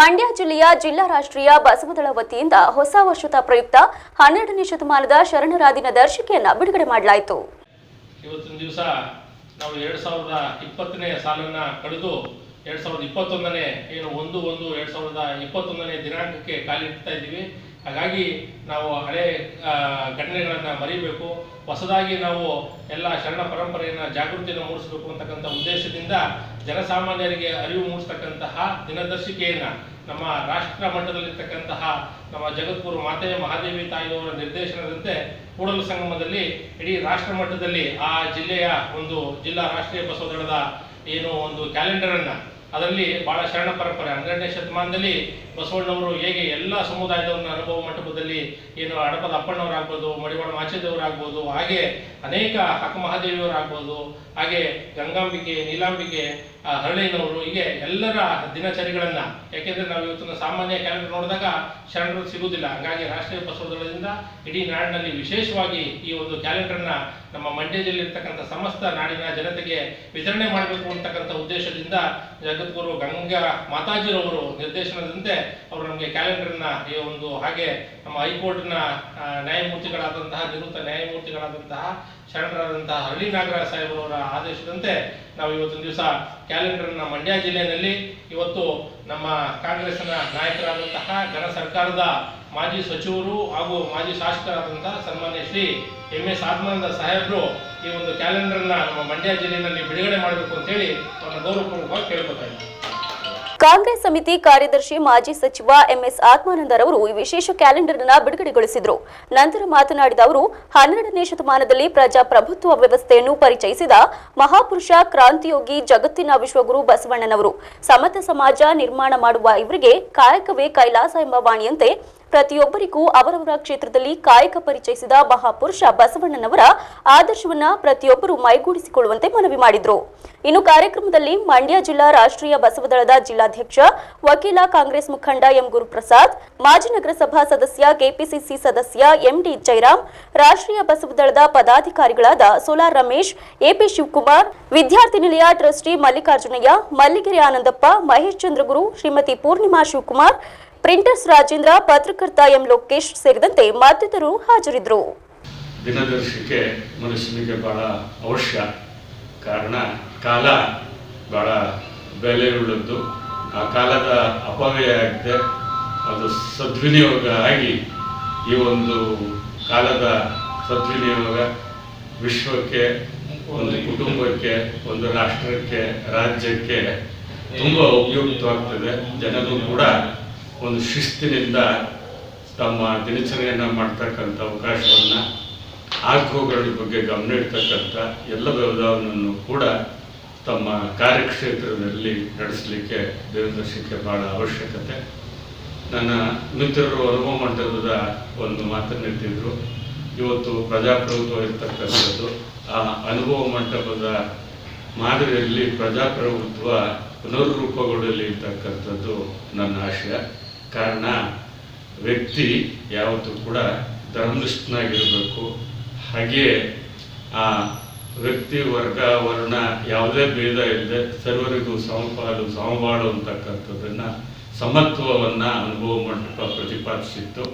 ಮಂಡ್ಯ ಜಿಲ್ಲೆಯ ಜಿಲ್ಲಾ ರಾಷ್ಟ್ರೀಯ ಬಸವದಳ ವತಿಯಿಂದ ಹೊಸ ವರ್ಷದ ಪ್ರಯುಕ್ತ ಹನ್ನೆರಡನೇ ಶತಮಾನದ ಶರಣರ ದಿನ ದರ್ಶಿಕೆಯನ್ನ ಬಿಡುಗಡೆ ಮಾಡಲಾಯಿತು. ಇವತ್ತಿನ ದಿವಸ ನಾವು ಎರಡ್ ಸಾವಿರದ ಇಪ್ಪತ್ತನೇ ಸಾಲನ್ನ ಕಳೆದು ಎರಡ್ ಸಾವಿರದ ಇಪ್ಪತ್ತೊಂದನೇ ಏನು ಒಂದು ಒಂದು ಎರಡ್ ಸಾವಿರದ ಇಪ್ಪತ್ತೊಂದನೇ ದಿನಾಂಕಕ್ಕೆ ಕಾಲಿಡ್ತಾ ಇದ್ದೀವಿ. ಹಾಗಾಗಿ ನಾವು ಹಳೆ ಘಟನೆಗಳನ್ನು ಮರಿಬೇಕು. ಹೊಸದಾಗಿ ನಾವು ಎಲ್ಲ ಶರಣ ಪರಂಪರೆಯನ್ನ ಜಾಗೃತಿಯನ್ನು ಮೂಡಿಸಬೇಕು ಅಂತಕ್ಕಂಥ ಉದ್ದೇಶದಿಂದ ಜನಸಾಮಾನ್ಯರಿಗೆ ಅರಿವು ಮೂಡಿಸ್ತಕ್ಕಂತಹ ದಿನದರ್ಶಿಕೆಯನ್ನು ನಮ್ಮ ರಾಷ್ಟ್ರ ಮಟ್ಟದಲ್ಲಿರ್ತಕ್ಕಂತಹ ನಮ್ಮ ಜಗದ್ಗುರು ಮಾತೆ ಮಹಾದೇವಿ ತಾಯಿಯವರ ನಿರ್ದೇಶನದಂತೆ ಕೂಡಲ ಸಂಗಮದಲ್ಲಿ ಇಡೀ ರಾಷ್ಟ್ರ ಮಟ್ಟದಲ್ಲಿ ಆ ಜಿಲ್ಲೆಯ ಒಂದು ಜಿಲ್ಲಾ ರಾಷ್ಟ್ರೀಯ ಬಸವದಳದ ಏನು ಒಂದು ಕ್ಯಾಲೆಂಡರ್ ಅನ್ನ ಅದರಲ್ಲಿ ಬಹಳ ಶರಣ ಪರಂಪರೆ, ಹನ್ನೆರಡನೇ ಶತಮಾನದಲ್ಲಿ ಬಸವಣ್ಣವರು ಹೇಗೆ ಎಲ್ಲ ಸಮುದಾಯದವ್ರನ್ನ ಅನುಭವ ಮಂಟಪದಲ್ಲಿ ಏನು ಹಡಪದ ಅಪ್ಪಣ್ಣವರಾಗ್ಬೋದು, ಮಡಿವಾಳ ಮಾಚೇದೇವರಾಗ್ಬೋದು, ಹಾಗೆ ಅನೇಕ ಅಕ್ಕ ಮಹಾದೇವಿಯವರಾಗ್ಬೋದು, ಹಾಗೆ ಗಂಗಾಂಬಿಕೆ, ನೀಲಾಂಬಿಕೆ ಆ, ಹರಳಯ್ಯನವರು ಹೀಗೆ ಎಲ್ಲರ ದಿನಚರಿಗಳನ್ನ ಯಾಕೆಂದ್ರೆ ನಾವು ಇವತ್ತಿನ ಸಾಮಾನ್ಯ ಕ್ಯಾಲೆಂಡರ್ ನೋಡಿದಾಗ ಶರಣರು ಸಿಗುವುದಿಲ್ಲ. ಹಾಗಾಗಿ ರಾಷ್ಟ್ರೀಯ ಬಸವದಳದಿಂದ ಇಡೀ ನಾಡಿನಲ್ಲಿ ವಿಶೇಷವಾಗಿ ಈ ಒಂದು ಕ್ಯಾಲೆಂಡರ್ನ ನಮ್ಮ ಮಂಡ್ಯ ಜಿಲ್ಲೆಯಲ್ಲಿರ್ತಕ್ಕಂಥ ಸಮಸ್ತ ನಾಡಿನ ಜನತೆಗೆ ವಿತರಣೆ ಮಾಡಬೇಕು ಅಂತಕ್ಕಂಥ ಉದ್ದೇಶದಿಂದ ಜಗದ್ಗುರು ಗಂಗಾ ಮಾತಾಜಿರವರು ನಿರ್ದೇಶನದಂತೆ ಅವರು ನಮಗೆ ಕ್ಯಾಲೆಂಡರ್ನ ಈ ಒಂದು ಹಾಗೆ ನಮ್ಮ ಹೈಕೋರ್ಟ್ನ ನ್ಯಾಯಮೂರ್ತಿಗಳಾದಂತಹ ನಿವೃತ್ತ ನ್ಯಾಯಮೂರ್ತಿಗಳಾದಂತಹ ಶರಣರಾದಂತಹ ಹಳ್ಳಿ ನಾಗರಾಜ್ ಸಾಹೇಬರವರ ಆದೇಶದಂತೆ ನಾವು ಇವತ್ತಿನ ದಿವಸ ಕ್ಯಾಲೆಂಡರ್ನ ಮಂಡ್ಯ ಜಿಲ್ಲೆಯಲ್ಲಿ ಇವತ್ತು ನಮ್ಮ ಕಾಂಗ್ರೆಸ್ನ ನಾಯಕರಾದಂತಹ ಘನ ಸರ್ಕಾರದ ಮಾಜಿ ಸಚಿವರು ಹಾಗೂ ಮಾಜಿ ಶಾಸಕರಾದಂತಹ ಸನ್ಮಾನ್ಯ ಶ್ರೀ ಎಂ ಎಸ್ ಆತ್ಮಾನಂದ ಸಾಹೇಬರು ಈ ಒಂದು ಕ್ಯಾಲೆಂಡರ್ನ ನಮ್ಮ ಮಂಡ್ಯ ಜಿಲ್ಲೆಯಲ್ಲಿ ಬಿಡುಗಡೆ ಮಾಡಬೇಕು ಅಂತ ಹೇಳಿ ಅವ್ರನ್ನ ಗೌರವಪೂರ್ವಕವಾಗಿ ಕೇಳ್ಕೊತಾ ಇದ್ದೀನಿ ಕಾಂಗ್ರೆಸ್ ಸಮಿತಿ ಕಾರ್ಯದರ್ಶಿ ಮಾಜಿ ಸಚಿವ ಎಂಎಸ್ ಆತ್ಮಾನಂದರವರು ಈ ವಿಶೇಷ ಕ್ಯಾಲೆಂಡರ್ ಅನ್ನು ಬಿಡುಗಡೆಗೊಳಿಸಿದರು. ನಂತರ ಮಾತನಾಡಿದ ಅವರು, ಹನ್ನೆರಡನೇ ಶತಮಾನದಲ್ಲಿ ಪ್ರಜಾಪ್ರಭುತ್ವ ವ್ಯವಸ್ಥೆಯನ್ನು ಪರಿಚಯಿಸಿದ ಮಹಾಪುರುಷ ಕ್ರಾಂತಿಯೋಗಿ ಜಗತ್ತಿನ ವಿಶ್ವಗುರು ಬಸವಣ್ಣನವರು. ಸಮತ ಸಮಾಜ ನಿರ್ಮಾಣ ಮಾಡುವ ಇವರಿಗೆ ಕಾಯಕವೇ ಕೈಲಾಸ ಎಂಬ ವಾಣಿಯಂತೆ ಪ್ರತಿಯೊಬ್ಬರಿಗೂ ಅವರವರ ಕ್ಷೇತ್ರದಲ್ಲಿ ಕಾಯಕ ಪರಿಚಯಿಸಿದ ಮಹಾಪುರುಷ ಬಸವಣ್ಣನವರ ಆದರ್ಶವನ್ನ ಪ್ರತಿಯೊಬ್ಬರು ಮೈಗೂಡಿಸಿಕೊಳ್ಳುವಂತೆ ಮನವಿ ಮಾಡಿದ್ರು. ಇನ್ನು ಕಾರ್ಯಕ್ರಮದಲ್ಲಿ ಮಂಡ್ಯ ಜಿಲ್ಲಾ ರಾಷ್ಟ್ರೀಯ ಬಸವದಳದ ಜಿಲ್ಲಾಧ್ಯಕ್ಷ, ವಕೀಲ ಕಾಂಗ್ರೆಸ್ ಮುಖಂಡ ಎಂ ಗುರುಪ್ರಸಾದ್, ಮಾಜಿ ನಗರಸಭಾ ಸದಸ್ಯ ಕೆಪಿಸಿಸಿ ಸದಸ್ಯ ಎಂಡಿ ಜೈರಾಮ್, ರಾಷ್ಟ್ರೀಯ ಬಸವದಳದ ಪದಾಧಿಕಾರಿಗಳಾದ ಸೋಲಾರ್ ರಮೇಶ್ ಎಪಿ ಶಿವಕುಮಾರ್, ವಿದ್ಯಾರ್ಥಿ ನಿಲಯ ಟ್ರಸ್ಟಿ ಮಲ್ಲಿಕಾರ್ಜುನಯ್ಯ, ಮಲ್ಲಿಗೆರೆ ಆನಂದಪ್ಪ, ಮಹೇಶ್ ಚಂದ್ರಗುರು, ಶ್ರೀಮತಿ ಪೂರ್ಣಿಮಾ ಶಿವಕುಮಾರ್ ಪ್ರಿಂಟರ್ಸ್ ರಾಜೇಂದ್ರ, ಪತ್ರಕರ್ತ ಎಂ ಲೋಕೇಶ್ ಸೇರಿದಂತೆ ಮತ್ತಿತರರು ಹಾಜರಿದ್ದರು. ದಿನದರ್ಶಿಕೆ ಮನುಷ್ಯನಿಗೆ ಬಹಳ ಅವಶ್ಯ. ಕಾರಣ, ಕಾಲ ಬಹಳ ಬೆಲೆಯುಳ್ಳದ್ದು. ಆ ಕಾಲದ ಅಪವ್ಯಯ ಆಗಿದೆ. ಅದು ಸದ್ವಿನಿಯೋಗ ಆಗಿ ಈ ಒಂದು ಕಾಲದ ಸದ್ವಿನಿಯೋಗ ವಿಶ್ವಕ್ಕೆ, ಒಂದು ಕುಟುಂಬಕ್ಕೆ, ಒಂದು ರಾಷ್ಟ್ರಕ್ಕೆ, ರಾಜ್ಯಕ್ಕೆ ತುಂಬ ಉಪಯುಕ್ತವಾಗ್ತದೆ. ಜನರು ಕೂಡ ಒಂದು ಶಿಸ್ತಿನಿಂದ ತಮ್ಮ ದಿನಚರಿಯನ್ನು ಮಾಡ್ತಕ್ಕಂಥ ಅವಕಾಶವನ್ನು ಆಗೋಗಳ ಬಗ್ಗೆ ಗಮನ ಇಡ್ತಕ್ಕಂಥ ಎಲ್ಲ ವ್ಯವಧಾನವನ್ನು ಕೂಡ ತಮ್ಮ ಕಾರ್ಯಕ್ಷೇತ್ರದಲ್ಲಿ ನಡೆಸಲಿಕ್ಕೆ ದೇವದರ್ಶಕ್ಕೆ ಬಹಳ ಅವಶ್ಯಕತೆ. ನನ್ನ ಮಿತ್ರರು ಅನುಭವ ಮಂಟಪದ ಒಂದು ಮಾತನ್ನೆತ್ತಿದ್ರು ಇವತ್ತು ಪ್ರಜಾಪ್ರಭುತ್ವ ಇರ್ತಕ್ಕಂಥದ್ದು, ಆ ಅನುಭವ ಮಂಟಪದ ಮಾದರಿಯಲ್ಲಿ ಪ್ರಜಾಪ್ರಭುತ್ವ ಪುನರ್ರೂಪಗೊಳ್ಳಲಿ ಇರ್ತಕ್ಕಂಥದ್ದು ನನ್ನ ಆಶಯ. ಕಾರಣ ವ್ಯಕ್ತಿ ಯಾವತ್ತೂ ಕೂಡ ಧರ್ಮನಿಷ್ಠನಾಗಿರಬೇಕು. ಹಾಗೆ ಆ ವ್ಯಕ್ತಿ, ವರ್ಗ, ವರ್ಣ ಯಾವುದೇ ಭೇದ ಇಲ್ಲದೆ ಸರ್ವರಿಗೂ ಸಮಪಾಲು ಸಮಬಾಳು ಅಂತಕ್ಕಂಥದ್ದನ್ನು ಸಮತ್ವವನ್ನು ಅನುಭವ ಮಂಟಪ ಪ್ರತಿಪಾದಿಸಿತ್ತು.